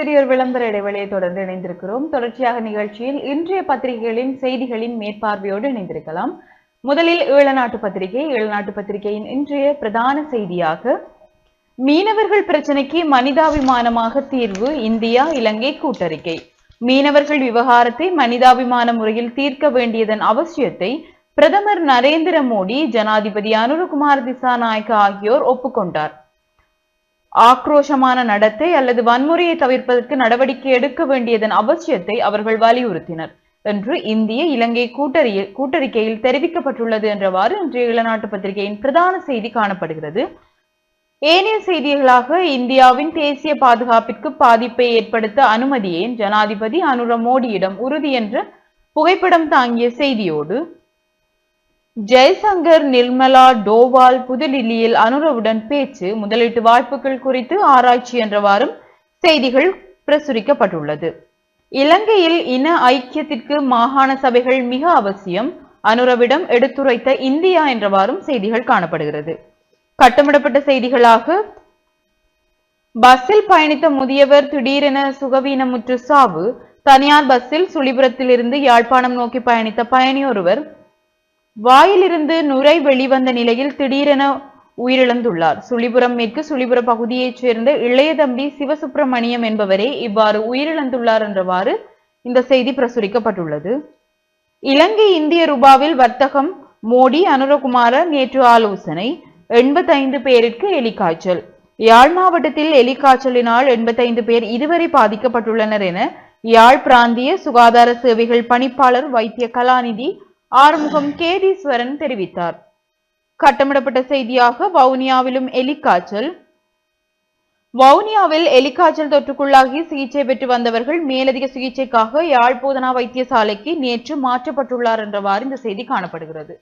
சிறியோர் விளம்பர இடைவெளியை தொடர்ந்து இணைந்திருக்கிறோம். தொடர்ச்சியாக நிகழ்ச்சியில் இன்றைய பத்திரிகைகளின் செய்திகளின் மேற்பார்வையோடு இணைந்திருக்கலாம். முதலில் ஈழநாட்டு பத்திரிகை ஈழநாட்டு பத்திரிகையின் இன்றைய பிரதான செய்தியாக மீனவர்கள் பிரச்சனைக்கு மனிதாபிமானமாக தீர்வு இந்தியா இலங்கை கூட்டறிக்கை. மீனவர்கள் விவகாரத்தை மனிதாபிமான முறையில் தீர்க்க வேண்டியதன் அவசியத்தை பிரதமர் நரேந்திர மோடி ஜனாதிபதி அனுரகுமார் திசாநாயக்க ஆகியோர் ஒப்புக்கொண்டார். ஆக்ரோஷமான நடத்தை அல்லது வன்முறையை தவிர்ப்பதற்கு நடவடிக்கை எடுக்க வேண்டியதன் அவசியத்தை அவர்கள் வலியுறுத்தினர். என்று இந்திய இலங்கை கூட்டறி கூட்டறிக்கையில் தெரிவிக்கப்பட்டுள்ளது என்றவாறு இன்றைய இளநாட்டு பத்திரிகையின் பிரதான செய்தி காணப்படுகிறது. ஏனைய செய்திகளாக இந்தியாவின் தேசிய பாதுகாப்பிற்கு பாதிப்பை ஏற்படுத்த அனுமதியேன் ஜனாதிபதி அனுர மோடியிடம் உறுதி என்ற புகைப்படம் தாங்கிய செய்தியோடு ஜெய்சங்கர் நிர்மலா டோவால் புதுடில்லியில் அனுரவுடன் பேச்சு முதலீட்டு வாய்ப்புகள் குறித்து ஆராய்ச்சி என்றவாறும் செய்திகள் பிரசுரிக்கப்பட்டுள்ளது. இலங்கையில் இன ஐக்கியத்திற்கு மாகாண சபைகள் மிக அவசியம் அனுரவிடம் எடுத்துரைத்த இந்தியா என்றவாறும் செய்திகள் காணப்படுகிறது. கட்டமிடப்பட்ட செய்திகளாக பஸ்ஸில் பயணித்த முதியவர் திடீரென சுகவீனமுற்று சாவு தனியார் பஸ்ஸில் சுழிபுரத்திலிருந்து யாழ்ப்பாணம் நோக்கி பயணித்த பயணியொருவர் வாயிலிருந்து நுரை வெளிவந்த நிலையில் திடீரென உயிரிழந்துள்ளார். சுழிபுரம் மேற்கு சுழிபுர பகுதியைச் சேர்ந்த இளையதம்பி சிவசுப்பிரமணியம் என்பவரே இவ்வாறு உயிரிழந்துள்ளார் என்றவாறு இந்த செய்தி பிரசுரிக்கப்பட்டுள்ளது. இலங்கை இந்திய ரூபாவில் வர்த்தகம் மோடி அனுரகுமார நேற்று ஆலோசனை எண்பத்தைந்து பேருக்கு எலிக்காய்ச்சல். யாழ் மாவட்டத்தில் எலிக்காய்ச்சலினால் எண்பத்தைந்து பேர் இதுவரை பாதிக்கப்பட்டுள்ளனர் என யாழ் பிராந்திய சுகாதார சேவைகள் பணிப்பாளர் வைத்திய கலாநிதி ஆறுமுகம் கேதீஸ்வரன் தெரிவித்தார். கட்டமிடப்பட்ட செய்தியாக வவுனியாவிலும் எலிக்காய்ச்சல். வவுனியாவில் எலிக்காய்ச்சல் தொற்றுக்குள்ளாகி சிகிச்சை பெற்று வந்தவர்கள் மேலதிக சிகிச்சைக்காக யாழ்போதனா வைத்தியசாலைக்கு நேற்று மாற்றப்பட்டுள்ளார் என்றவாறு இந்த செய்தி காணப்படுகிறது.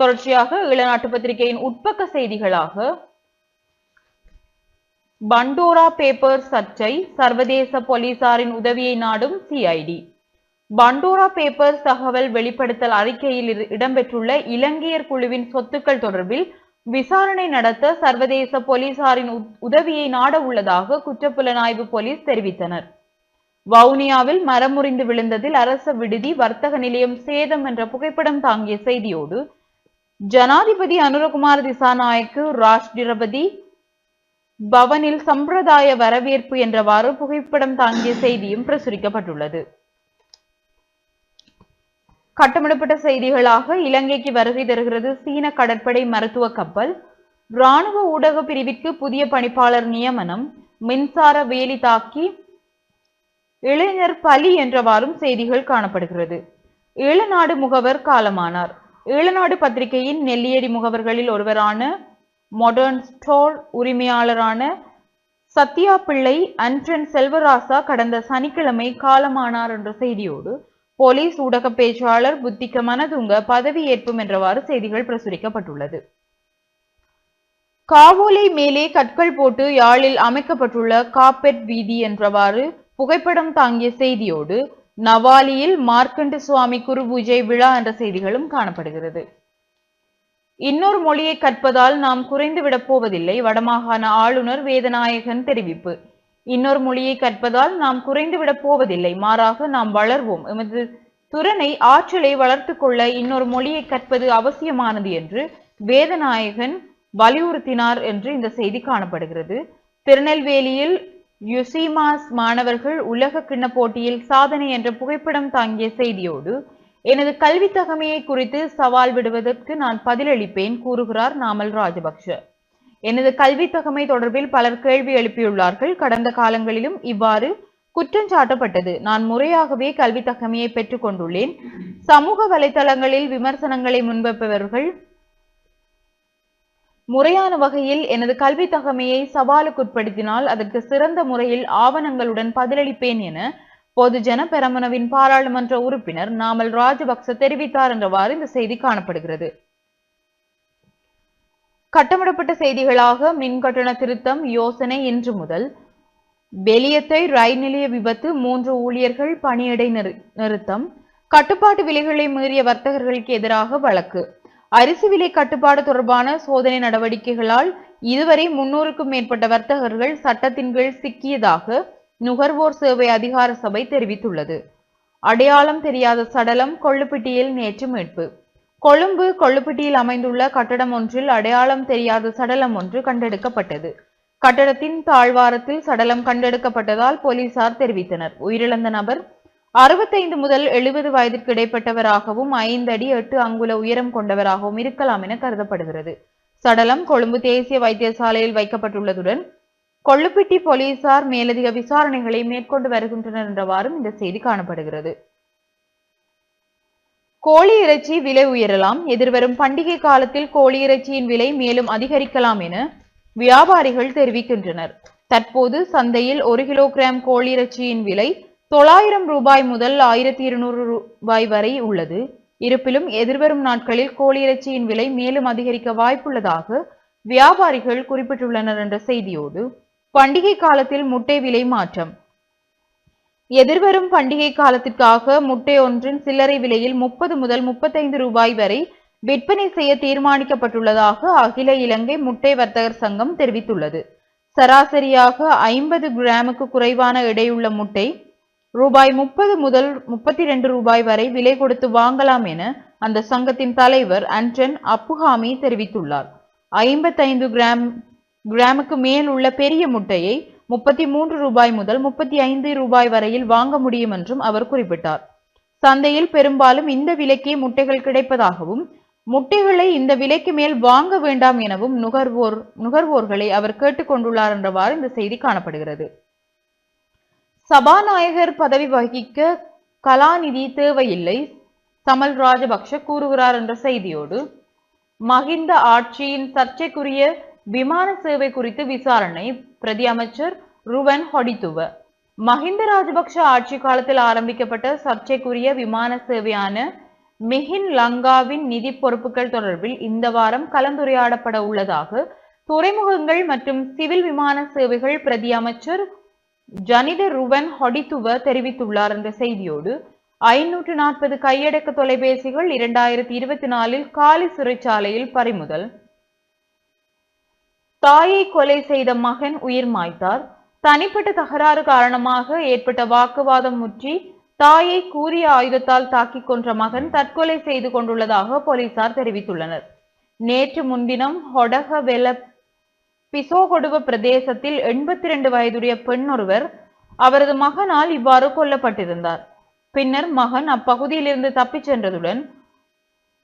தொடர்ச்சியாக இளநாட்டு பத்திரிகையின் உட்பக்க செய்திகளாக பண்டோரா பேப்பர் சர்ச்சை சர்வதேச போலீசாரின் உதவியை நாடும் சிஐடி. பண்டோரா பேப்பர்ஸ் தகவல் வெளிப்படுத்தல் அறிக்கையில் இடம்பெற்றுள்ள இலங்கையர் குழுவின் சொத்துக்கள் தொடர்பில் விசாரணை நடத்த சர்வதேச போலீசாரின் உதவியை நாட உள்ளதாக குற்றப்புலனாய்வு போலீஸ் தெரிவித்தனர். வவுனியாவில் மரம் முறிந்து விழுந்ததில் அரச விடுதி வர்த்தக நிலையம் சேதம் என்ற புகைப்படம் தாங்கிய செய்தியோடு ஜனாதிபதி அனுரகுமார் திசாநாயக்கு ராஷ்டிரபதி பவனில் சம்பிரதாய வரவேற்பு என்றவாறு புகைப்படம் தாங்கிய செய்தியும் பிரசுரிக்கப்பட்டுள்ளது. கட்டமிடப்பட்ட செய்திகளாக இலங்கைக்கு வருகை தருகிறது சீன கடற்படை மருத்துவ கப்பல். ராணுவ ஊடக பிரிவிற்கு புதிய பணிப்பாளர் நியமனம். மின்சார வேலி தாக்கி இளைஞர் பலி என்றவாறும் செய்திகள் காணப்படுகிறது. ஈழநாடு முகவர் காலமானார். ஈழநாடு பத்திரிகையின் நெல்லியடி முகவர்களில் ஒருவரான மாடர்ன் ஸ்டோர் உரிமையாளரான சத்யா பிள்ளை அன்ட்ரன் செல்வராசா கடந்த சனிக்கிழமை காலமானார் என்ற செய்தியோடு போலீஸ் ஊடக பேச்சாளர் புத்திக்க மனதுங்க பதவி ஏற்பும் என்றவாறு செய்திகள் பிரசுரிக்கப்பட்டுள்ளது. காவோலை மேலே கற்கள் போட்டு யாழில் அமைக்கப்பட்டுள்ள காப்பெட் வீதி என்றவாறு புகைப்படம் தாங்கிய செய்தியோடு நவாலியில் மார்க்கண்டு சுவாமி குரு பூஜை விழா என்ற செய்திகளும் காணப்படுகிறது. இன்னொரு மொழியை கற்பதால் நாம் குறைந்துவிடப் போவதில்லை வடமாகாண ஆளுநர் வேதநாயகன் தெரிவிப்பு. இன்னொரு மொழியை கற்பதால் நாம் குறைந்துவிடப் போவதில்லை. மாறாக நாம் வளர்வோம். எமது துறனை ஆற்றலை வளர்த்து கொள்ள இன்னொரு மொழியை கற்பது அவசியமானது என்று வேதநாயகன் வலியுறுத்தினார் என்று இந்த செய்தி காணப்படுகிறது. திருநெல்வேலியில் யுசிமாஸ் மாணவர்கள் உலக கிண்ண போட்டியில் சாதனை என்ற புகைப்படம் தாங்கிய செய்தியோடு எனது கல்வி தகமையை குறித்து சவால் விடுவதற்கு நான் பதிலளிப்பேன் கூறுகிறார் நாமல் ராஜபக்ஷ. எனது கல்வி தகமை தொடர்பில் பலர் கேள்வி எழுப்பியுள்ளார்கள். கடந்த காலங்களிலும் இவ்வாறு குற்றம் சாட்டப்பட்டது. நான் முறையாகவே கல்வி தகமையை பெற்றுக் கொண்டுள்ளேன். சமூக வலைதளங்களில் விமர்சனங்களை முன்வைப்பவர்கள் முறையான வகையில் எனது கல்வி தகமையை சவாலுக்குட்படுத்தினால் அதற்கு சிறந்த முறையில் ஆவணங்களுடன் பதிலளிப்பேன் என பொதுஜன பெரமுனவின் பாராளுமன்ற உறுப்பினர் நாமல் ராஜபக்ச தெரிவித்தார் என்றவாறு இந்த செய்தி காணப்படுகிறது. கட்டமிடப்பட்ட செய்திகளாக மின் கட்டண திருத்தம் யோசனை இன்று முதல். பெலியத்தை ரயில் நிலைய விபத்து மூன்று ஊழியர்கள் பணியிடை நிறு- நிறுத்தம். கட்டுப்பாட்டு விலைகளை மீறிய வர்த்தகர்களுக்கு எதிராக வழக்கு. அரிசி விலை கட்டுப்பாடு தொடர்பான சோதனை நடவடிக்கைகளால் இதுவரை முன்னூறுக்கும் மேற்பட்ட வர்த்தகர்கள் சட்டத்தின் கீழ் சிக்கியதாக நுகர்வோர் சேவை அதிகார சபை தெரிவித்துள்ளது. அடையாளம் தெரியாத சடலம் கொள்ளுப்பிட்டியில் நேற்று மீட்பு. கொழும்பு கொள்ளுப்பட்டியில் அமைந்துள்ள கட்டடம் ஒன்றில் அடையாளம் தெரியாத சடலம் ஒன்று கண்டெடுக்கப்பட்டது. கட்டடத்தின் தாழ்வாரத்தில் சடலம் கண்டெடுக்கப்பட்டதால் போலீசார் தெரிவித்தனர். உயிரிழந்த நபர் அறுபத்தைந்து முதல் எழுபது வயதிற்கு இடைப்பட்டவராகவும் ஐந்து அடி எட்டு அங்குல உயரம் கொண்டவராகவும் இருக்கலாம் என கருதப்படுகிறது. சடலம் கொழும்பு தேசிய வைத்தியசாலையில் வைக்கப்பட்டுள்ளதுடன் கொள்ளுப்பிட்டி போலீசார் மேலதிக விசாரணைகளை மேற்கொண்டு வருகின்றனர் என்றவாறும் இந்த செய்தி காணப்படுகிறது. கோழி இறைச்சி விலை உயரலாம். எதிர்வரும் பண்டிகை காலத்தில் கோழி இறைச்சியின் விலை மேலும் அதிகரிக்கலாம் என வியாபாரிகள் தெரிவிக்கின்றனர். தற்போது சந்தையில் ஒரு கிலோகிராம் கோழி இறைச்சியின் விலை தொள்ளாயிரம் ரூபாய் முதல் ஆயிரத்தி இருநூறு ரூபாய் வரை உள்ளது. இருப்பினும் எதிர்வரும் நாட்களில் கோழி இறைச்சியின் விலை மேலும் அதிகரிக்க வாய்ப்புள்ளதாக வியாபாரிகள் குறிப்பிட்டுள்ளனர் என்ற செய்தியோடு பண்டிகை காலத்தில் முட்டை விலை மாற்றம் எதிர்வரும் பண்டிகை காலத்திற்காக முட்டை ஒன்றின் சில்லறை விலையில் முப்பது முதல் முப்பத்தைந்து ரூபாய் வரை விற்பனை செய்ய தீர்மானிக்கப்பட்டுள்ளதாக அகில இலங்கை முட்டை வர்த்தகர் சங்கம் தெரிவித்துள்ளது. சராசரியாக ஐம்பது கிராமுக்கு குறைவான எடையுள்ள முட்டை ரூபாய் முப்பது முதல் முப்பத்தி ரெண்டு ரூபாய் வரை விலை கொடுத்து வாங்கலாம் என அந்த சங்கத்தின் தலைவர் அன்டன் அப்புஹாமி தெரிவித்துள்ளார். ஐம்பத்தைந்து கிராம் கிராமுக்கு மேல் உள்ள பெரிய முட்டையை முப்பத்தி மூன்று ரூபாய் முதல் முப்பத்தி ஐந்து ரூபாய் வரையில் வாங்க முடியும் என்றும் அவர் குறிப்பிட்டார். சந்தையில் பெரும்பாலும் இந்த விலைக்கே முட்டைகள் கிடைப்பதாகவும் முட்டைகளை இந்த விலைக்கு மேல் வாங்க வேண்டாம் எனவும் நுகர்வோர் நுகர்வோர்களை அவர் கேட்டுக்கொண்டுள்ளார் என்றவாறு இந்த செய்தி காணப்படுகிறது. சபாநாயகர் பதவி வகிக்க கலாநிதி தேவையில்லை சமல் ராஜபக்ஷ கூறுகிறார் என்ற செய்தியோடு மகிந்த ஆட்சியின் சர்ச்சைக்குரிய விமான சேவை குறித்து விசாரணை பிரதி அமைச்சர் ருவன் ஹொடித்துவ. மஹிந்த ராஜபக்ஷ ஆட்சி காலத்தில் ஆரம்பிக்கப்பட்ட சர்ச்சைக்குரிய விமான சேவையான மிஹின் லங்காவின் நிதி பொறுப்புகள் தொடர்பில் இந்த வாரம் கலந்துரையாடப்பட உள்ளதாக துறைமுகங்கள் மற்றும் சிவில் விமான சேவைகள் பிரதி அமைச்சர் ஜனித ருவன் ஹொடித்துவ தெரிவித்துள்ளார். என்ற செய்தியோடு ஐநூற்று நாற்பது கையடக்க தொலைபேசிகள் இரண்டாயிரத்தி இருபத்தி நாலில் காலி சிறைச்சாலையில் பறிமுதல். தாயை கொலை செய்த மகன் உயிர் மாய்த்தார். தனிப்பட்ட தகராறு காரணமாக ஏற்பட்ட வாக்குவாதம் முற்றி தாயை கூறிய ஆயுதத்தால் தாக்கிக் கொன்ற மகன் தற்கொலை செய்து கொண்டுள்ளதாக போலீசார் தெரிவித்துள்ளனர். நேற்று முன்தினம் ஹொடக வெல பிசோகொடுவ பிரதேசத்தில் எண்பத்தி இரண்டு வயதுடைய பெண் ஒருவர் அவரது மகனால் இவ்வாறு கொல்லப்பட்டிருந்தார். பின்னர் மகன் அப்பகுதியிலிருந்து தப்பிச் சென்றதுடன்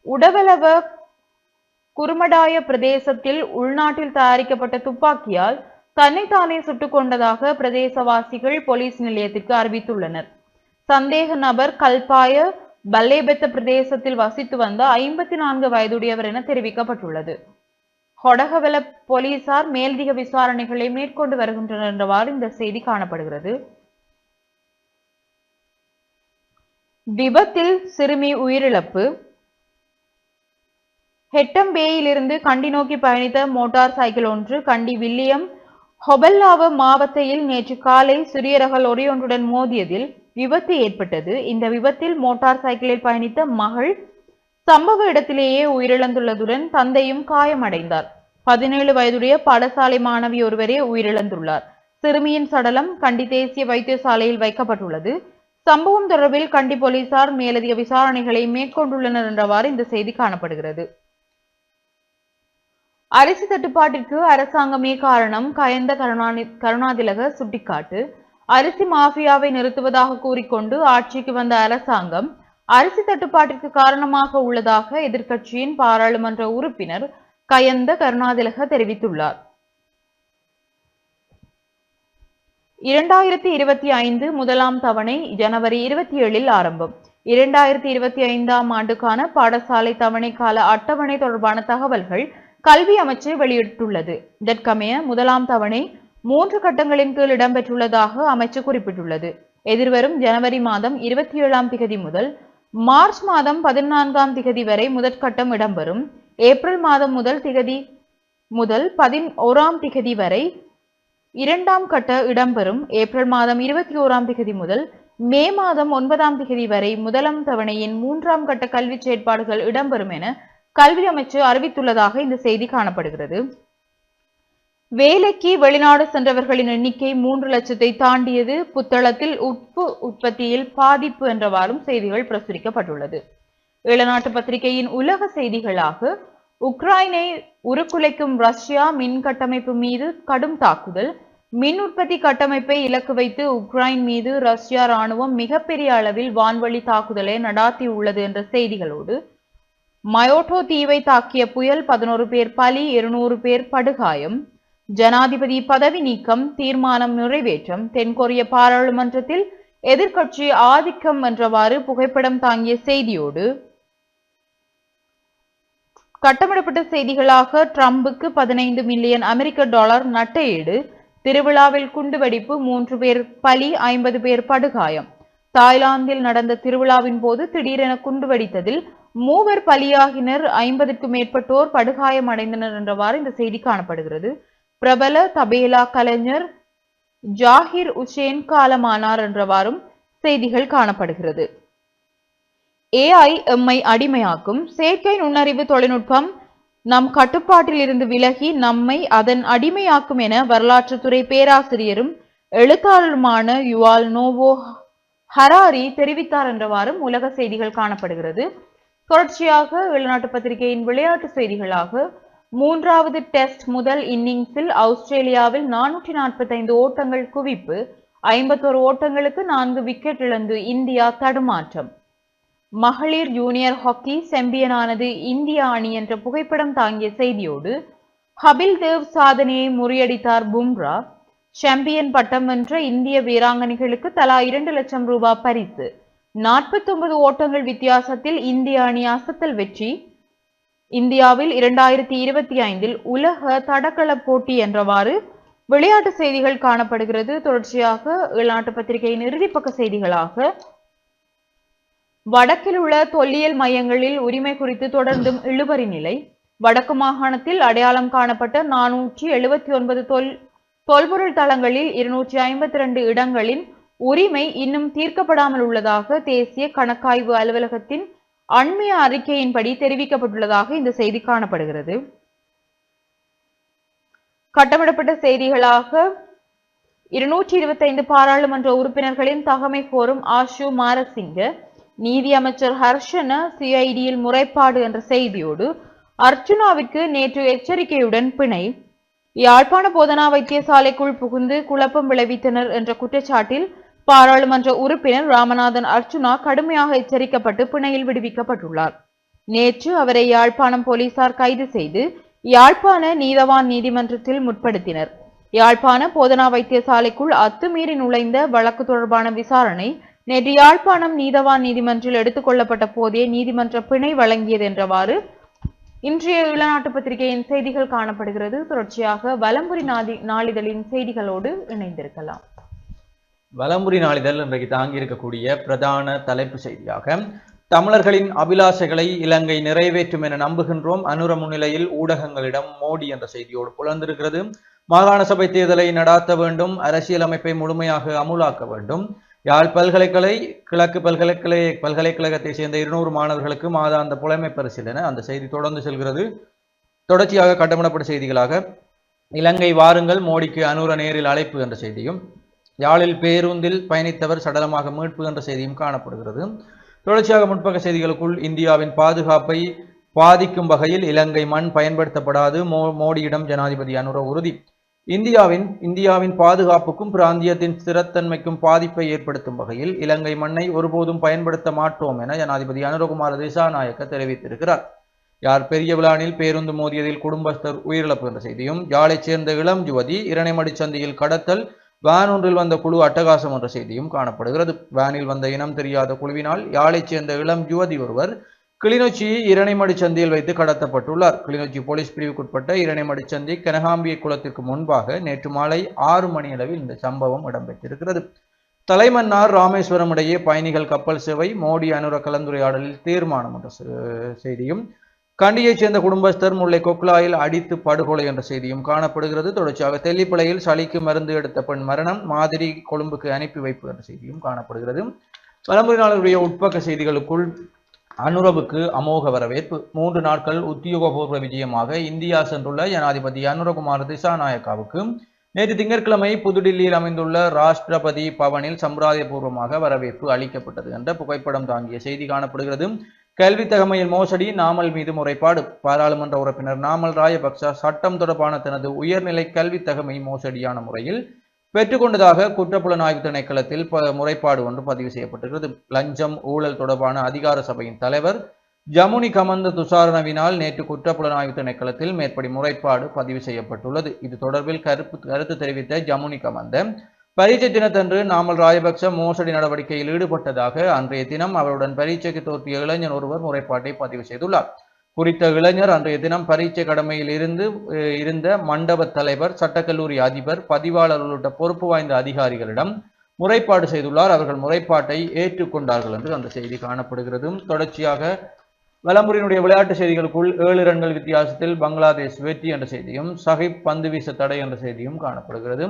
உடவலவ குருமடாய பிரதேசத்தில் உள்நாட்டில் தயாரிக்கப்பட்ட துப்பாக்கியால் தன்னைத்தானே சுட்டுக் கொண்டதாக பிரதேசவாசிகள் போலீஸ் நிலையத்திற்கு அறிவித்துள்ளனர். சந்தேக நபர் கல்பாய பல்லேபெத்த பிரதேசத்தில் வசித்து வந்த ஐம்பத்தி நான்கு வயதுடையவர் என தெரிவிக்கப்பட்டுள்ளது. கொடகவெல போலீசார் மேலதிக விசாரணைகளை மேற்கொண்டு வருகின்றனர் என்றவாறு இந்த செய்தி காணப்படுகிறது. விபத்தில் சிறுமி உயிரிழப்பு ஹெட்டம்பேயிலிருந்து கண்டி நோக்கி பயணித்த மோட்டார் சைக்கிள் ஒன்று கண்டி வில்லியம் ஹொபல்லாவ மாவட்டத்தில் நேற்று காலை சிறிய ரக லொரி ஒன்றுடன் மோதியதில் விபத்து ஏற்பட்டது. இந்த விபத்தில் மோட்டார் சைக்கிளில் பயணித்த மகள் சம்பவ இடத்திலேயே உயிரிழந்துள்ளதுடன் தந்தையும் காயமடைந்தார். பதினேழு வயதுடைய பாடசாலை மாணவி ஒருவரே உயிரிழந்துள்ளார். சிறுமியின் சடலம் கண்டி தேசிய வைத்தியசாலையில் வைக்கப்பட்டுள்ளது. சம்பவம் தொடர்பில் கண்டி போலீசார் மேலதிக விசாரணைகளை மேற்கொண்டுள்ளனர் என்றவாறு இந்த செய்தி காணப்படுகிறது. அரிசி தட்டுப்பாட்டிற்கு அரசாங்கமே காரணம் கயந்த கருணாநி கருணாதிலக சுட்டிக்காட்டு. அரிசி மாஃபியாவை நிறுத்துவதாக கூறிக்கொண்டு ஆட்சிக்கு வந்த அரசாங்கம் அரிசி தட்டுப்பாட்டிற்கு காரணமாக உள்ளதாக எதிர்க்கட்சியின் பாராளுமன்ற உறுப்பினர் கயந்த கருணாதிலக தெரிவித்துள்ளார். இரண்டாயிரத்தி இருபத்தி ஐந்து முதலாம் தவணை ஜனவரி இருபத்தி ஏழில் ஆரம்பம். இரண்டாயிரத்தி இருபத்தி ஐந்தாம் ஆண்டுக்கான பாடசாலை தவணை கால அட்டவணை தொடர்பான தகவல்கள் கல்வி அமைச்சு வெளியிட்டுள்ளது. இதற்கமைய முதலாம் தவணை மூன்று கட்டங்களின் கீழ் இடம்பெற்றுள்ளதாக அமைச்சு குறிப்பிட்டுள்ளது. எதிர்வரும் ஜனவரி மாதம் இருபத்தி ஏழாம் திகதி முதல் மார்ச் மாதம் பதினான்காம் திகதி வரை முதற்கட்டம் இடம்பெறும். ஏப்ரல் மாதம் முதல் திகதி முதல் பதினோராம் திகதி வரை இரண்டாம் கட்ட இடம்பெறும். ஏப்ரல் மாதம் இருபத்தி ஓராம் திகதி முதல் மே மாதம் ஒன்பதாம் திகதி வரை முதலாம் தவணையின் மூன்றாம் கட்ட கல்வி செயற்பாடுகள் இடம்பெறும் என கல்வி அமைச்சு அறிவித்துள்ளதாக இந்த செய்தி காணப்படுகிறது. வேலைக்கு வெளிநாடு சென்றவர்களின் எண்ணிக்கை மூன்று லட்சத்தை தாண்டியது. புத்தளத்தில் உப்பு உற்பத்தியில் பாதிப்பு என்றவாறும் செய்திகள் பிரசுரிக்கப்பட்டுள்ளது. இளநாட்டு பத்திரிகையின் உலக செய்திகளாக உக்ரைனை உருக்குலைக்கும் ரஷ்யா மின் கட்டமைப்பு மீது கடும் தாக்குதல். மின் உற்பத்தி கட்டமைப்பை இலக்கு வைத்து உக்ரைன் மீது ரஷ்யா ராணுவம் மிகப்பெரிய அளவில் வான்வழி தாக்குதலை நடாத்தியுள்ளது என்ற செய்திகளோடு மயோட்டோ தீவை தாக்கிய புயல் பதினோரு பேர் பலி இருநூறு பேர் படுகாயம். ஜனாதிபதி பதவி நீக்கம் தீர்மானம் நிறைவேற்றம். தென்கொரிய பாராளுமன்றத்தில் எதிர்க்கட்சி ஆதிக்கம் என்றவாறு புகைப்படம் தாங்கிய செய்தியோடு கட்டமிடப்பட்ட செய்திகளாக ட்ரம்புக்கு பதினைந்து மில்லியன் அமெரிக்க டாலர் நட்டையீடு திருவிழாவில் குண்டுவெடிப்பு மூன்று பேர் பலி ஐம்பது பேர் படுகாயம். தாய்லாந்தில் நடந்த திருவிழாவின் போது திடீரென குண்டு வெடித்ததில் மூவர் பலியாகினர். ஐம்பதுக்கும் மேற்பட்டோர் படுகாயம் அடைந்தனர் என்றவாறு இந்த செய்தி காணப்படுகிறது. பிரபல தபேலா கலைஞர் ஜாகிர் உசேன் காலமானார் என்றவாறும் செய்திகள் காணப்படுகிறது. ஏஐ எம்மை அடிமையாக்கும். செயற்கை நுண்ணறிவு தொழில்நுட்பம் நம் கட்டுப்பாட்டில் இருந்து விலகி நம்மை அதன் அடிமையாக்கும் என வரலாற்றுத்துறை பேராசிரியரும் எழுத்தாளருமான யுவால் நோவோ ஹராரி தெரிவித்தார் என்றவாறும் உலக செய்திகள் காணப்படுகிறது. தொடர்ச்சியாக வெளிநாட்டு பத்திரிகையின் விளையாட்டு செய்திகளாக மூன்றாவது டெஸ்ட் முதல் இன்னிங்ஸில் ஆஸ்திரேலியாவில் நானூற்றி நாற்பத்தைந்து ஓட்டங்கள் குவிப்பு ஐம்பத்தோரு ஓட்டங்களுக்கு நான்கு விக்கெட் இழந்து இந்தியா தடுமாற்றம். மகளிர் ஜூனியர் ஹாக்கி செம்பியனானது இந்திய அணி என்ற புகைப்படம் தாங்கிய செய்தியோடு ஹபில் தேவ் சாதனையை முறியடித்தார் பும்ரா. சாம்பியன் பட்டம் வென்ற இந்திய வீராங்கனைகளுக்கு தலா இரண்டு லட்சம் ரூபாய் பரிசு. நாற்பத்தொன்பது ஓட்டங்கள் வித்தியாசத்தில் இந்திய அணி அசத்தல் வெற்றி. இந்தியாவில் இரண்டாயிரத்தி இருபத்தி ஐந்தில் உலக தடகள போட்டி என்றவாறு விளையாட்டு செய்திகள் காணப்படுகிறது. தொடர்ச்சியாக உள்நாட்டு பத்திரிகையின் இறுதிப்பக்க செய்திகளாக. வடக்கில் உள்ள தொல்லியல் மையங்களில் உரிமை குறித்து தொடர்ந்தும் இழுபறி நிலை. வடக்கு மாகாணத்தில் அடையாளம் காணப்பட்ட நானூற்றி எழுபத்தி ஒன்பது தொல் தொல்பொருள் தளங்களில் இருநூற்றி ஐம்பத்தி ரெண்டு இடங்களின் உரிமை இன்னும் தீர்க்கப்படாமல் உள்ளதாக தேசிய கணக்காய்வு அலுவலகத்தின் அண்மைய அறிக்கையின்படி தெரிவிக்கப்பட்டுள்ளதாக இந்த செய்தி காணப்படுகிறது. கட்டமிடப்பட்ட செய்திகளாக இருநூற்றி இருபத்தைந்து பாராளுமன்ற உறுப்பினர்களின் தகமை கோரும் ஆஷு மாரசிங்க நீதி அமைச்சர் ஹர்ஷன சிஐடியில் முறைப்பாடு என்ற செய்தியோடு அர்ச்சுனாவிற்கு நேற்று எச்சரிக்கையுடன் பிணை. யாழ்ப்பாண போதனா வைத்தியசாலைக்குள் புகுந்து குழப்பம் விளைவித்தனர் என்ற குற்றச்சாட்டில் பாராளுமன்ற உறுப்பினர் ராமநாதன் அர்ச்சுனா கடுமையாக எச்சரிக்கப்பட்டு பிணையில் விடுவிக்கப்பட்டுள்ளார். நேற்று அவரை யாழ்ப்பாணம் போலீசார் கைது செய்து யாழ்ப்பாண நீதவான் நீதிமன்றத்தில் முற்படுத்தினர். யாழ்ப்பாண போதனா வைத்தியசாலைக்குள் அத்துமீறி நுழைந்த வழக்கு தொடர்பான விசாரணை நேற்று யாழ்ப்பாணம் நீதவான் நீதிமன்றில் எடுத்துக் கொள்ளப்பட்ட போதே நீதிமன்ற பிணை வழங்கியது என்றவாறு இன்றைய இளநாட்டு பத்திரிகையின் செய்திகள் காணப்படுகிறது. தொடர்ச்சியாக வலம்புரி நாதி நாளிதழின் செய்திகளோடு இணைந்திருக்கலாம். வலம்புரி நாளிதழ் இன்றைக்கு தாங்கி இருக்கக்கூடிய பிரதான தலைப்பு செய்தியாக தமிழர்களின் அபிலாஷைகளை இலங்கை நிறைவேற்றும் என நம்புகின்றோம். அனுர முன்னிலையில் ஊடகங்களிடம் மோடி என்ற செய்தியோடு புலர்ந்திருக்கிறது. மாகாண சபை தேர்தலை நடாத்த வேண்டும் அரசியலமைப்பை முழுமையாக அமுலாக்க வேண்டும். யாழ் பல்கலைக்கழக கிழக்கு பல்கலைக்கழக பல்கலைக்கழகத்தை சேர்ந்த இருநூறு மாணவர்களுக்கு மாதாந்த புலமை பரிசீலனை அந்த செய்தி தொடர்ந்து செல்கிறது. தொடர்ச்சியாக கட்டமிடப்பட்ட செய்திகளாக இலங்கை வாருங்கள் மோடிக்கு அனுர நேரில் அழைப்பு என்ற செய்தியும் யாழில் பேருந்தில் பயணித்தவர் சடலமாக மீட்பு என்ற செய்தியும் காணப்படுகிறது. தொடர்ச்சியாக முன்பக்க செய்திகளுக்குள் இந்தியாவின் பாதுகாப்பை பாதிக்கும் வகையில் இலங்கை மண் பயன்படுத்தப்படாது. மோ மோடியிடம் ஜனாதிபதி அனுர உறுதி. இந்தியாவின் இந்தியாவின் பாதுகாப்புக்கும் பிராந்தியத்தின் ஸ்திரத்தன்மைக்கும் பாதிப்பை ஏற்படுத்தும் வகையில் இலங்கை மண்ணை ஒருபோதும் பயன்படுத்த மாட்டோம் என ஜனாதிபதி அனுரகுமார திசாநாயக்க தெரிவித்திருக்கிறார். யார் பெரிய விழானில் பேருந்து மோதியதில் குடும்பஸ்தர் உயிரிழப்பு என்ற செய்தியும் யாழைச் சேர்ந்த இளம் யுவதி இரணைமடி சந்தையில் கடத்தல் வேன் ஒன்றில் வந்த குழு அட்டகாசம் என்ற செய்தியும் காணப்படுகிறது. வேனில் வந்த இனம் தெரியாத குழுவினால் யாழைச் சேர்ந்த இளம் யுவதி ஒருவர் கிளிநொச்சி இரணைமடி சந்தியில் வைத்து கடத்தப்பட்டுள்ளார். கிளிநொச்சி போலீஸ் பிரிவுக்குட்பட்ட இரணைமடி சந்தி கனகாம்பிய குளத்திற்கு முன்பாக நேற்று மாலை ஆறு மணியளவில் இந்த சம்பவம் இடம்பெற்றிருக்கிறது. தலைமன்னார் ராமேஸ்வரம் இடையே பயணிகள் கப்பல் சேவை மோடி அனுர கலந்துரையாடலில் தீர்மானம் என்ற செய்தியும் கண்டியைச் சேர்ந்த குடும்பஸ்தர் முல்லை கொக்லாயில் அடித்து படுகொலை என்ற செய்தியும் காணப்படுகிறது. தொடர்ச்சியாக தெல்லிப்பளையில் சளிக்கு மருந்து எடுத்த பெண் மரணம் மாதிரி கொழும்புக்கு அனுப்பி வைப்பு என்ற செய்தியும் காணப்படுகிறது. பரம்பரை நாளுடைய உட்பக்க செய்திகளுக்குள் அனுரவுக்கு அமோக வரவேற்பு. மூன்று நாட்கள் உத்தியோகபூர்வ விஜயமாக இந்தியா சென்றுள்ள ஜனாதிபதி அனுரகுமார் திசாநாயக்காவுக்கு நேற்று திங்கட்கிழமை புதுடில்லியில் அமைந்துள்ள ராஷ்டிரபதி பவனில் சம்பிரதாயபூர்வமாக வரவேற்பு அளிக்கப்பட்டது என்ற புகைப்படம் தாங்கிய செய்தி காணப்படுகிறது. கல்வி தகமையில் மோசடி நாமல் மீது முறைப்பாடு. பாராளுமன்ற உறுப்பினர் நாமல் ராயபக்ச சட்டம் தொடர்பான தனது உயர்நிலை கல்வி தகமை மோசடியான முறையில் பெற்றுக்கொண்டதாக குற்றப்புலனாய்வு திணைக்களத்தில் ப- முறைப்பாடு ஒன்று பதிவு செய்யப்பட்டிருக்கிறது. லஞ்சம் ஊழல் தொடர்பான அதிகார சபையின் தலைவர் ஜமுனி கமந்த துசாரணவினால் நேற்று குற்றப்புலனாய்வு திணைக்களத்தில் மேற்படி முறைப்பாடு பதிவு செய்யப்பட்டுள்ளது. இது தொடர்பில் கருப்பு கருத்து தெரிவித்த ஜமுனி கமந்த பரீட்சை தினத்தன்று நாமல் ராஜபக்ச மோசடி நடவடிக்கையில் ஈடுபட்டதாக அன்றைய தினம் அவருடன் பரீட்சைக்கு தோற்றிய இளைஞர் ஒருவர் முறைப்பாட்டை பதிவு செய்துள்ளார். குறித்த இளைஞர் அன்றைய தினம் பரீட்சை கடமையில் இருந்து இருந்த மண்டப தலைவர் சட்டக்கல்லூரி அதிபர் பதிவாளர் உள்ளிட்ட பொறுப்பு வாய்ந்த அதிகாரிகளிடம் முறைப்பாடு செய்துள்ளார். அவர்கள் முறைப்பாட்டை ஏற்றுக்கொண்டார்கள் என்று அந்த செய்தி காணப்படுகிறது தொடர்ச்சியாக வலம்புரியினுடைய விளையாட்டு செய்திகளுக்குள் ஏழு ரன்கள் வித்தியாசத்தில் பங்களாதேஷ் வெற்றி என்ற செய்தியும் சஹிப் பந்து வீச தடை என்ற செய்தியும் காணப்படுகிறது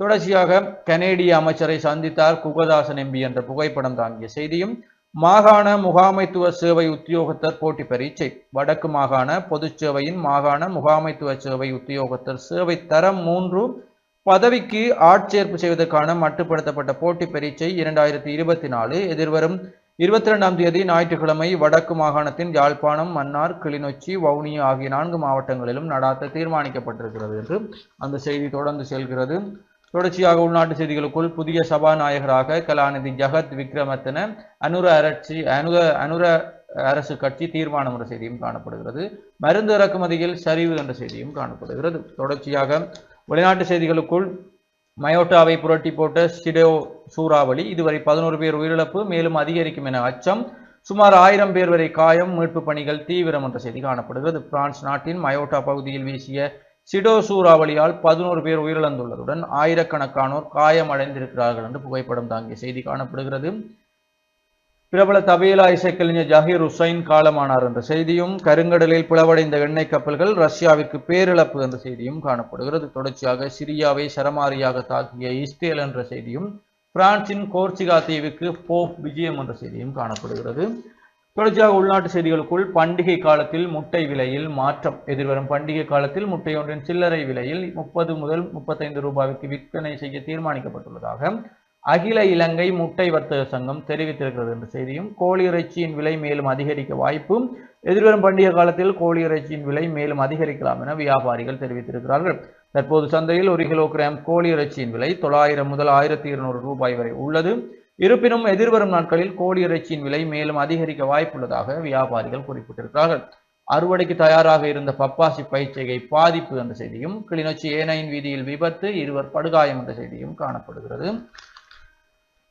தொடர்ச்சியாக கனேடிய அமைச்சரை சந்தித்தார் குகதாசன் எம்பி என்ற புகைப்படம் தாங்கிய செய்தியும் மாகாண முகாமைத்துவ சேவை உத்தியோகத்தர் போட்டி பரீட்சை வடக்கு மாகாண பொதுச் சேவையின் மாகாண முகாமைத்துவ சேவை உத்தியோகத்தர் சேவை தரம் மூன்று பதவிக்கு ஆட்சேர்ப்பு செய்வதற்கான மட்டுப்படுத்தப்பட்ட போட்டி பரீட்சை இரண்டாயிரத்தி இருபத்தி நாலு எதிர்வரும் இருபத்தி ரெண்டாம் தேதி ஞாயிற்றுக்கிழமை வடக்கு மாகாணத்தின் யாழ்ப்பாணம் மன்னார் கிளிநொச்சி வவுனியா ஆகிய நான்கு மாவட்டங்களிலும் நடாத்த தீர்மானிக்கப்பட்டிருக்கிறது என்று அந்த செய்தி தொடர்ந்து செல்கிறது. தொடர்ச்சியாக உள்நாட்டு செய்திகளுக்குள் புதிய சபாநாயகராக கலாநிதி ஜகத் விக்ரமத்தன அனுர அரட்சி அனுர அனுர அரசு கட்சி தீர்மானம் என்ற செய்தியும் காணப்படுகிறது. மருந்து இறக்குமதியில் சரிவு என்ற செய்தியும் காணப்படுகிறது. தொடர்ச்சியாக வெளிநாட்டு செய்திகளுக்குள் மயோட்டாவை புரட்டி போட்ட சிடோ சூறாவளி இதுவரை பதினோரு பேர் உயிரிழப்பு மேலும் அதிகரிக்கும் என அச்சம். சுமார் ஆயிரம் பேர் வரை காயம் மீட்பு பணிகள் தீவிரம் என்ற செய்தி காணப்படுகிறது. பிரான்ஸ் நாட்டின் மயோட்டா பகுதியில் வீசிய சிடோ சூறாவளியால் பதினோரு பேர் உயிரிழந்துள்ளதுடன் ஆயிரக்கணக்கானோர் காயமடைந்திருக்கிறார்கள் என்று புகைப்படம் தாங்கிய செய்தி காணப்படுகிறது. பிரபல தபேலா இசைக்கலைஞர் ஜஹீர் ஹுசைன் காலமானார் என்ற செய்தியும் கருங்கடலில் பிளவடைந்த எண்ணெய் கப்பல்கள் ரஷ்யாவிற்கு பேரிழப்பு என்ற செய்தியும் காணப்படுகிறது. தொடர்ச்சியாக சிரியாவை சரமாரியாக தாக்கிய இஸ்ரேல் என்ற செய்தியும் பிரான்சின் கோர்சிகா தீவுக்கு போப் விஜயம் என்ற செய்தியும் காணப்படுகிறது. தொடர்ச்சியாக உள்நாட்டு செய்திகளுக்குள் பண்டிகை காலத்தில் முட்டை விலையில் மாற்றம். எதிர்வரும் பண்டிகை காலத்தில் முட்டை ஒன்றின் சில்லறை விலையில் முப்பது முதல் முப்பத்தைந்து ரூபாய்க்கு விற்பனை செய்ய தீர்மானிக்கப்பட்டுள்ளதாக அகில இலங்கை முட்டை வர்த்தக சங்கம் தெரிவித்திருக்கிறது என்ற செய்தியும் கோழி இறைச்சியின் விலை மேலும் அதிகரிக்க வாய்ப்பும் எதிர்வரும் பண்டிகை காலத்தில் கோழி இறைச்சியின் விலை மேலும் அதிகரிக்கலாம் என வியாபாரிகள் தெரிவித்திருக்கிறார்கள். தற்போது சந்தையில் ஒரு கிலோ கிராம் கோழி இறைச்சியின் விலை தொள்ளாயிரம் முதல் ஆயிரத்தி இருநூறு ரூபாய் வரை உள்ளது. இருப்பினும் எதிர்வரும் நாட்களில் கோழி இறைச்சியின் விலை மேலும் அதிகரிக்க வாய்ப்புள்ளதாக வியாபாரிகள் குறிப்பிட்டிருக்கிறார்கள். அறுவடைக்கு தயாராக இருந்த பப்பாசி பயிற்சிகை பாதிப்பு என்ற செய்தியும் கிளிநொச்சி ஏனையின் வீதியில் விபத்து இருவர் படுகாயம் என்ற செய்தியும் காணப்படுகிறது.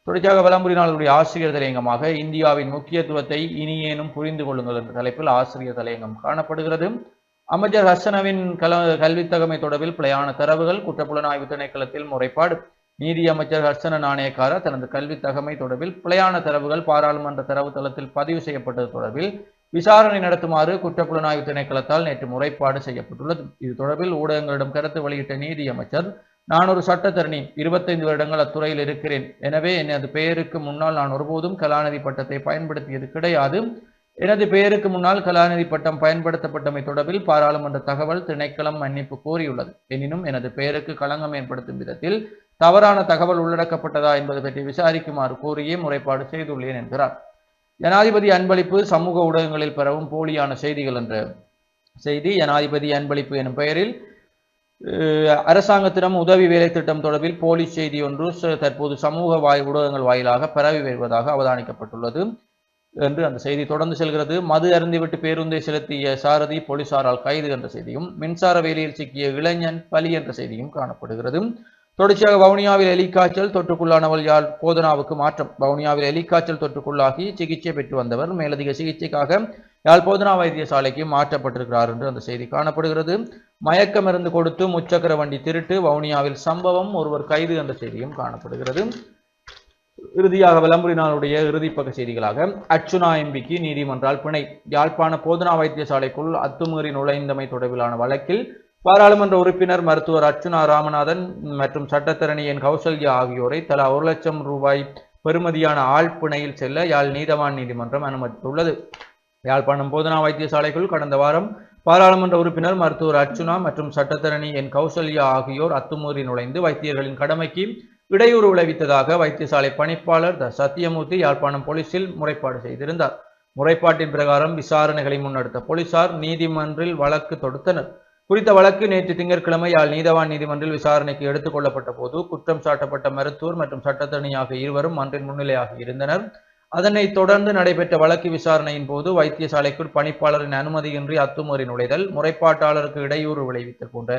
தொடர்ச்சியாக வலம்புரி நாளுடைய ஆசிரியர் தலையங்கமாக இந்தியாவின் முக்கியத்துவத்தை இனியேனும் புரிந்து கொள்ளுங்கள் என்ற தலைப்பில் ஆசிரியர் தலையங்கம் காணப்படுகிறது. அமைச்சர் ஹசனவின் கல கல்வித்தகமை தொடர்பில் பிழையான தரவுகள் குற்றப்புலனாய்வு திணைக்களத்தில் முறைப்பாடு நீதி அமைச்சர் ஹர்சன நாணயக்கார தனது கல்வி தகமை தொடர்பில் பிழையான தரவுகள் பாராளுமன்ற தரவுத்தளத்தில் பதிவு செய்யப்பட்டது தொடர்பில் விசாரணை நடத்துமாறு குற்றப்புலனாய்வு திணைக்களத்தால் நேற்று முறைப்பாடு செய்யப்பட்டுள்ளது. இது தொடர்பில் ஊடகங்களிடம் கருத்து வெளியிட்ட நீதி அமைச்சர் நான் ஒரு சட்டத்தரணி இருபத்தைந்து வருடங்கள் அத்துறையில் இருக்கிறேன். எனவே எனது பெயருக்கு முன்னால் நான் ஒருபோதும் கலாநிதி பட்டத்தை பயன்படுத்தியது கிடையாது. எனது பெயருக்கு முன்னால் கலாநிதி பட்டம் பயன்படுத்தப்பட்டமை தொடர்பில் பாராளுமன்ற தகவல் திணைக்களம் மன்னிப்பு கோரியுள்ளது. எனினும் எனது பெயருக்கு களங்கம் ஏற்படுத்தும் விதத்தில் தவறான தகவல் உள்ளடக்கப்பட்டதா என்பது பற்றி விசாரிக்குமாறு கோரியே முறைப்பாடு செய்துள்ளேன் என்கிறார். ஜனாதிபதி அன்பளிப்பு சமூக ஊடகங்களில் பரவும் போலியான செய்திகள் என்ற செய்தி ஜனாதிபதி அன்பளிப்பு எனும் பெயரில் அரசாங்கத்திடம் உதவி வேலை திட்டம் தொடர்பில் போலி செய்தி ஒன்று ச- தற்போது சமூக வாய் ஊடகங்கள் வாயிலாக பரவி வருவதாக அவதானிக்கப்பட்டுள்ளது என்று அந்த செய்தி தொடர்ந்து செல்கிறது. மது அருந்திவிட்டு பேருந்தை செலுத்திய சாரதி போலீசாரால் கைது என்ற செய்தியும் மின்சார வேலியில் சிக்கிய இளைஞன் பலி என்ற செய்தியும் காணப்படுகிறது. தொடர்ச்சியாக வவுனியாவில் எலிக்காய்ச்சல் தொற்றுக்குள்ளானவள் யாழ் போதனாவுக்கு மாற்றம். வவுனியாவில் எலிக்காய்ச்சல் தொற்றுக்குள்ளாகி சிகிச்சை பெற்று வந்தவர். மேலதிக சிகிச்சைக்காக யாழ் போதனா வைத்தியசாலைக்கு மாற்றப்பட்டிருக்கிறார் என்று அந்த செய்தி காணப்படுகிறது. மயக்க மருந்து கொடுத்து முச்சக்கர வண்டி திருட்டு. வவுனியாவில் சம்பவம் ஒருவர் கைது என்ற செய்தியும் காணப்படுகிறது. இறுதியாக விளம்பரி நாளுடைய இறுதிப்பக்க செய்திகளாக அச்சுனா எம்பிக்கு நீதிமன்றால் பிணை. யாழ்ப்பாண போதனா வைத்தியசாலைக்குள் அத்துமீறி நுழைந்தமை தொடர்பிலான வழக்கில் பாராளுமன்ற உறுப்பினர் மருத்துவர் அர்ச்சுனா ராமநாதன் மற்றும் சட்டத்தரணி என் கௌசல்யா ஆகியோரை தலா ஒரு லட்சம் ரூபாய் பெறுமதியான ஆழ்பிணையில் செல்ல யாழ் நீதவான் நீதிமன்றம் அனுமதித்துள்ளது. யாழ்ப்பாணம் போதனா வைத்தியசாலைக்குள் கடந்த வாரம் பாராளுமன்ற உறுப்பினர் மருத்துவர் அர்ச்சுனா மற்றும் சட்டத்தரணி என் கௌசல்யா ஆகியோர் அத்துமூறி நுழைந்து வைத்தியர்களின் கடமைக்கு இடையூறு விளைவித்ததாக வைத்தியசாலை பணிப்பாளர் த. சத்தியமூர்த்தி யாழ்ப்பாணம் போலீசில் முறைப்பாடு செய்திருந்தார். முறைப்பாட்டின் பிரகாரம் விசாரணைகளை முன்னெடுத்த போலீசார் நீதிமன்றில் வழக்கு தொடுத்தனர். குறித்த வழக்கு நேற்று திங்கட்கிழமை யாழ் நீதவான் நீதிமன்றில் விசாரணைக்கு எடுத்துக் கொள்ளப்பட்ட போது குற்றம் சாட்டப்பட்ட மருத்துவர் மற்றும் சட்டத்தரணி ஆகிய இருவரும் மன்றின் முன்னிலையாக இருந்தனர். அதனைத் தொடர்ந்து நடைபெற்ற வழக்கு விசாரணையின் போது வைத்தியசாலைக்குள் பணிப்பாளரின் அனுமதியின்றி அத்துமீறி நுழைதல் முறைப்பாட்டாளருக்கு இடையூறு விளைவித்தல் போன்ற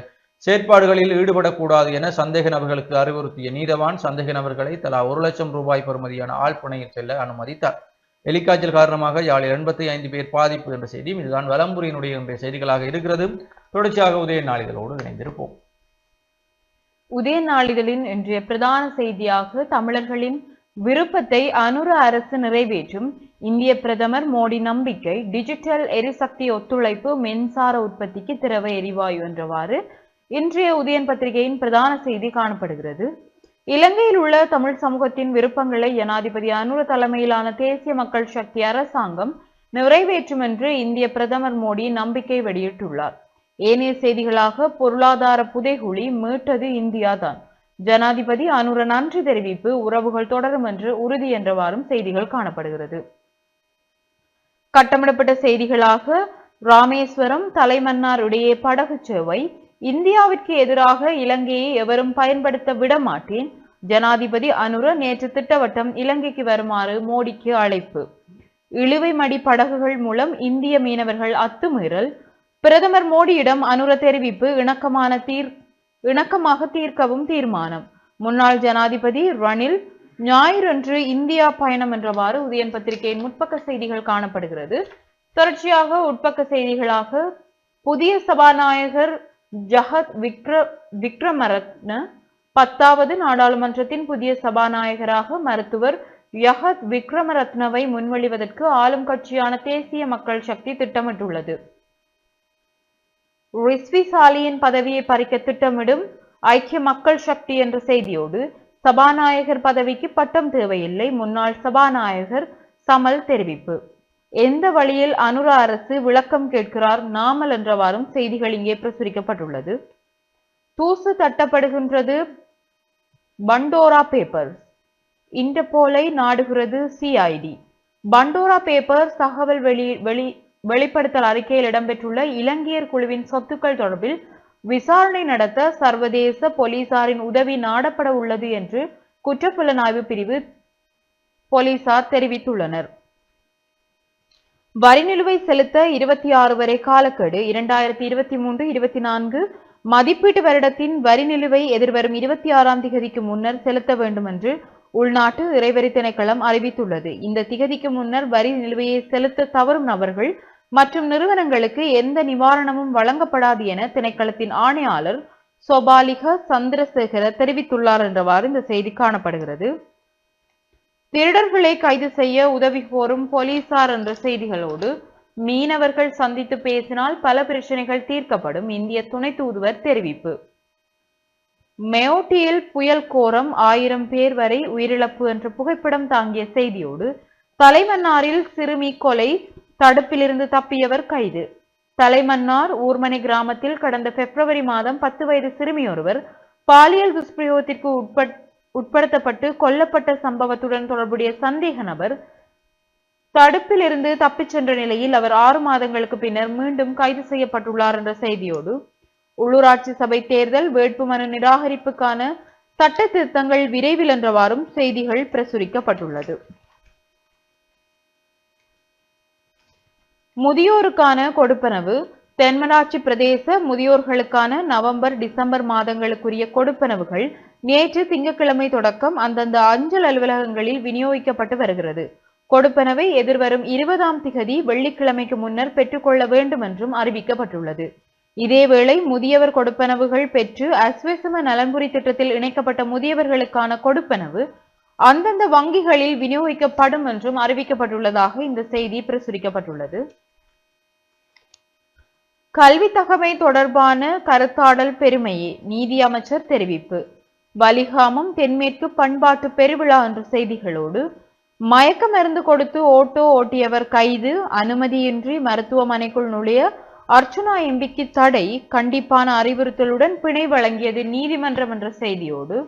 செயற்பாடுகளில் ஈடுபடக்கூடாது என சந்தேக நபர்களுக்கு அறிவுறுத்திய நீதவான் சந்தேக நபர்களை தலா ஒரு லட்சம் ரூபாய் பெறுமதியான ஆழ்பனையில் செல்ல அனுமதித்தார். எலிக்காய்ச்சல் காரணமாக யாழில் எண்பத்தி ஐந்து பேர் பாதிப்பு என்ற செய்தி இதுதான் வலம்புரியினுடைய இன்றைய செய்திகளாக இருக்கிறது தொடர்ச்சியாக உதய நாளிதழோடு இணைந்திருப்போம். உதய நாளிதழின் இன்றைய பிரதான செய்தியாக தமிழர்களின் விருப்பத்தை அனுர அரசு நிறைவேற்றும் இந்திய பிரதமர் மோடி நம்பிக்கை டிஜிட்டல் எரிசக்தி ஒத்துழைப்பு மின்சார உற்பத்திக்கு திரவ எரிவாயு என்றவாறு இன்றைய உதயன் பத்திரிகையின் பிரதான செய்தி காணப்படுகிறது. இலங்கையில் உள்ள தமிழ் சமூகத்தின் விருப்பங்களை ஜனாதிபதி அனுர தலைமையிலான தேசிய மக்கள் சக்தி அரசாங்கம் நிறைவேற்றும் என்று இந்திய பிரதமர் மோடி நம்பிக்கை வெளியிட்டுள்ளார். ஏனைய செய்திகளாக பொருளாதார புதைகுழி மீட்டது இந்தியாதான். ஜனாதிபதி அனுர நன்றி தெரிவிப்பு உறவுகள் தொடரும் என்று உறுதி என்றவாறும் செய்திகள் காணப்படுகிறது. கட்டமிடப்பட்ட செய்திகளாக ராமேஸ்வரம் தலைமன்னார் இடையே படகு சேவை இந்தியாவிற்கு எதிராக இலங்கையை எவரும் பயன்படுத்த விடமாட்டேன். ஜனாதிபதி அனுர நேற்று திட்டவட்டம் இலங்கைக்கு வருமாறு மோடிக்கு அழைப்பு. இழுவை மடி படகுகள் மூலம் இந்திய மீனவர்கள் அத்துமீறல். பிரதமர் மோடியிடம் அனுர தெரிவிப்பு இணக்கமான தீர் இணக்கமாக தீர்க்கவும் தீர்மானம். முன்னாள் ஜனாதிபதி ரணில் ஞாயிறன்று இந்தியா பயணம் என்றவாறு உதயன் பத்திரிகையின் முற்பக்க செய்திகள் காணப்படுகிறது. தொடர்ச்சியாக உட்பக்க செய்திகளாக புதிய சபாநாயகர் ஜஹத் விக்ர விக்ரமரத்ன பத்தாவது நாடாளுமன்றத்தின் புதிய சபாநாயகராக மருத்துவர் யஹத் விக்ரமரத்னவை முன்மொழிவதற்கு ஆளும் கட்சியான தேசிய மக்கள் சக்தி திட்டமிட்டுள்ளது. ரிஸ்வி சாலியின் பதவியை பறிக்க திட்டமிடும் ஐக்கிய மக்கள் சக்தி என்ற செய்தியோடு சபாநாயகர் பதவிக்கு பட்டம் தேவையில்லை. முன்னாள் சபாநாயகர் சமல் தெரிவிப்பு. எந்த வழியில் அனுர அரசு விளக்கம் கேட்கிறார் நாமல் என்றவாறும் செய்திகள் இங்கே பிரசுரிக்கப்பட்டுள்ளது. தூசு தட்டப்படுகின்றது பண்டோரா பேப்பர்ஸ் இன்டர்போலை நாடுகிறது சிஐடி பண்டோரா பேப்பர்ஸ் தகவல் வெளி வெளி வெளிப்படுத்தல் அறிக்கையில் இடம்பெற்றுள்ள இலங்கையர் குழுவின் சொத்துக்கள் தொடர்பில் விசாரணை நடத்த சர்வதேச போலீசாரின் உதவி நாடப்பட உள்ளது என்று குற்றப்புலனாய்வு பிரிவு போலீசார் தெரிவித்துள்ளனர். வரி நிலுவை செலுத்த இருபத்தி ஆறு வரை காலக்கெடு இரண்டாயிரத்தி இருபத்தி மூன்று இருபத்தி நான்கு மதிப்பீட்டு வருடத்தின் வரி நிலுவை எதிர்வரும் இருபத்தி ஆறாம் திகதிக்கு முன்னர் செலுத்த வேண்டும் என்று உள்நாட்டு இறைவரி திணைக்களம் அறிவித்துள்ளது. இந்த திகதிக்கு முன்னர் வரி நிலுவையை செலுத்த தவறும் நபர்கள் மற்றும் நிறுவனங்களுக்கு எந்த நிவாரணமும் வழங்கப்படாது என திணைக்களத்தின் ஆணையாளர் சோபாலிக சந்திரசேகர தெரிவித்துள்ளார் என்றவாறு இந்த செய்தி காணப்படுகிறது. திருடர்களை கைது செய்ய உதவி கோரும் போலீசார் என்ற செய்திகளோடு மீனவர்கள் சந்தித்து பேசினால் பல பிரச்சனைகள் தீர்க்கப்படும் இந்திய துணை தூதுவர் தெரிவிப்பு. மெயோட்டியில் புயல் கோரம் ஆயிரம் பேர் வரை உயிரிழப்பு என்ற புகைப்படம் தாங்கிய செய்தியோடு தலைமன்னாரில் சிறுமி கொலை தடுப்பிலிருந்து தப்பியவர் கைது. தலைமன்னார் ஊர்மனை கிராமத்தில் கடந்த பிப்ரவரி மாதம் பத்து வயது சிறுமி ஒருவர் பாலியல் துஷ்பிரயோகத்திற்கு உட்பட் உட்படுத்தப்பட்டு கொல்லப்பட்ட சம்பவத்துடன் தொடர்புடைய சந்தேக நபர் தடுப்பிலிருந்து தப்பிச் சென்ற நிலையில் அவர் ஆறு மாதங்களுக்கு பின்னர் மீண்டும் கைது செய்யப்பட்டுள்ளார் என்ற செய்தியோடு உள்ளூராட்சி சபை தேர்தல் வேட்புமனு நிராகரிப்புக்கான சட்ட திருத்தங்கள் விரைவில் என்றவாறும் செய்திகள் பிரசுரிக்கப்பட்டுள்ளது. முதியோருக்கான கொடுப்பனவு தென்மராட்சி பிரதேச முதியோர்களுக்கான நவம்பர் டிசம்பர் மாதங்களுக்குரிய கொடுப்பனவுகள் நேற்று திங்கட்கிழமை தொடக்கம் அந்தந்த அஞ்சல் அலுவலகங்களில் விநியோகிக்கப்பட்டு வருகிறது. கொடுப்பனவை எதிர்வரும் இருபதாம் திகதி வெள்ளிக்கிழமைக்கு முன்னர் பெற்றுக்கொள்ள வேண்டும் என்றும் அறிவிக்கப்பட்டுள்ளது. இதேவேளை முதியவர் கொடுப்பனவுகள் பெற்று அஸ்வசம நலன்புரி திட்டத்தில் இணைக்கப்பட்ட முதியவர்களுக்கான கொடுப்பனவு அந்தந்த வங்கிகளில் விநியோகிக்கப்படும் என்றும் அறிவிக்கப்பட்டுள்ளதாக இந்த செய்தி பிரசுரிக்கப்பட்டுள்ளது. கல்வி தகமை தொடர்பான கருத்தாடல் பெருமையே நீதி அமைச்சர் தெரிவிப்பு. வலிகாமம் தென்மேற்கு பண்பாட்டு பெருவிழா என்ற செய்திகளோடு மயக்க மருந்து கொடுத்து ஓட்டோ ஓட்டியவர் கைது அனுமதியின்றி மருத்துவமனைக்குள் நுழைய அர்ச்சுனா எம்பிக்கு தடை கண்டிப்பான அறிவுறுத்தலுடன் பிணை வழங்கியது நீதிமன்றம் என்ற செய்தியோடு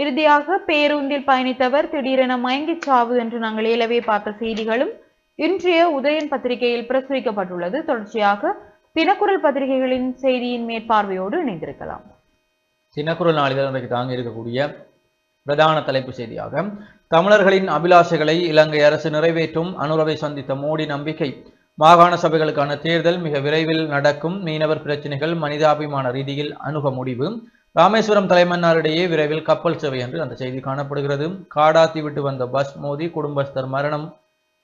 இறுதியாக பேருந்தில் பயணித்தவர் திடீரென மயங்கிச் சாவு என்று நாங்கள் ஏலவே பார்த்த செய்திகளும் இன்றைய உதயன் பத்திரிகையில் பிரசுரிக்கப்பட்டுள்ளது. தொடர்ச்சியாக தினக்குரல் பத்திரிகைகளின் செய்தியின் மேற்பார்வையோடு இணைந்திருக்கலாம். தினக்குரல் நாளிதழ் இன்றைக்கு தாங்கி இருக்கக்கூடிய பிரதான தலைப்பு செய்தியாக தமிழர்களின் அபிலாஷைகளை இலங்கை அரசு நிறைவேற்றும் அனுரவை சந்தித்த மோடி நம்பிக்கை. மாகாண சபைகளுக்கான தேர்தல் மிக விரைவில் நடக்கும். மீனவர் பிரச்சினைகள் மனிதாபிமான ரீதியில் அணுக முடிவு. ராமேஸ்வரம் தலைமன்னாரிடையே விரைவில் கப்பல் சேவை என்று அந்த செய்தி காணப்படுகிறது. காடாத்தி விட்டு வந்த பஸ் மோதி குடும்பஸ்தர் மரணம்.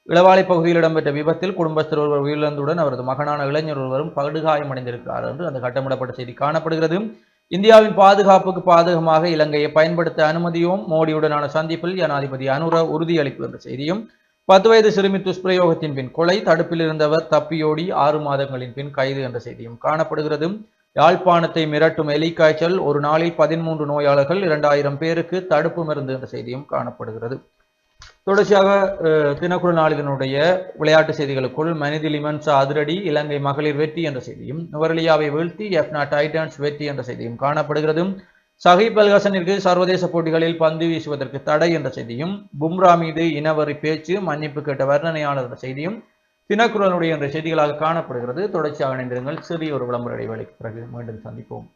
இளவாலை பகுதியில் இடம்பெற்ற விபத்தில் குடும்பஸ்தர் ஒருவர் உயிரிழந்துடன் அவரது மகனான இளைஞர் ஒருவரும் படுகாயமடைந்திருக்கிறார் என்று அந்த கட்டமிடப்பட்ட செய்தி காணப்படுகிறது. இந்தியாவின் பாதுகாப்புக்கு பாதகமாக இலங்கையை பயன்படுத்த அனுமதியும் மோடியுடனான சந்திப்பில் ஜனாதிபதி அனுர உறுதியளிப்பு என்ற செய்தியும் பத்து வயது சிறுமி துஷ்பிரயோகத்தின் பின் கொலை தடுப்பில் இருந்தவர் தப்பியோடி ஆறு மாதங்களின் பின் கைது என்ற செய்தியும் காணப்படுகிறது. யாழ்ப்பாணத்தை மிரட்டும் எலிக்காய்ச்சல் ஒரு நாளில் பதிமூன்று நோயாளர்கள் இரண்டாயிரம் பேருக்கு தடுப்பு மருந்து என்ற செய்தியும் காணப்படுகிறது. தொடர்ச்சியாக தினக்குழு நாளிதனுடைய விளையாட்டு செய்திகளுக்குள் மனிதி லிமன்ஸ் அதிரடி இலங்கை மகளிர் வெற்றி என்ற செய்தியும் நுவரலியாவை வீழ்த்தி எஃப்னா டைட்டன்ஸ் வெற்றி என்ற செய்தியும் காணப்படுகிறது. சஹிப் அல்ஹசனிற்கு சர்வதேச போட்டிகளில் பந்து வீசுவதற்கு தடை என்ற செய்தியும் பும்ரா மீது இனவரி பேச்சு மன்னிப்பு கேட்ட வர்ணனையாளர் என்ற செய்தியும் தினக்குரலுடைய என்ற செய்திகளாக காணப்படுகிறது. தொடர்ச்சியாக இணைந்திருங்கள். சிறிய ஒரு விளம்பர இடைவேளைக்கு பிறகு மீண்டும் சந்திப்போம்.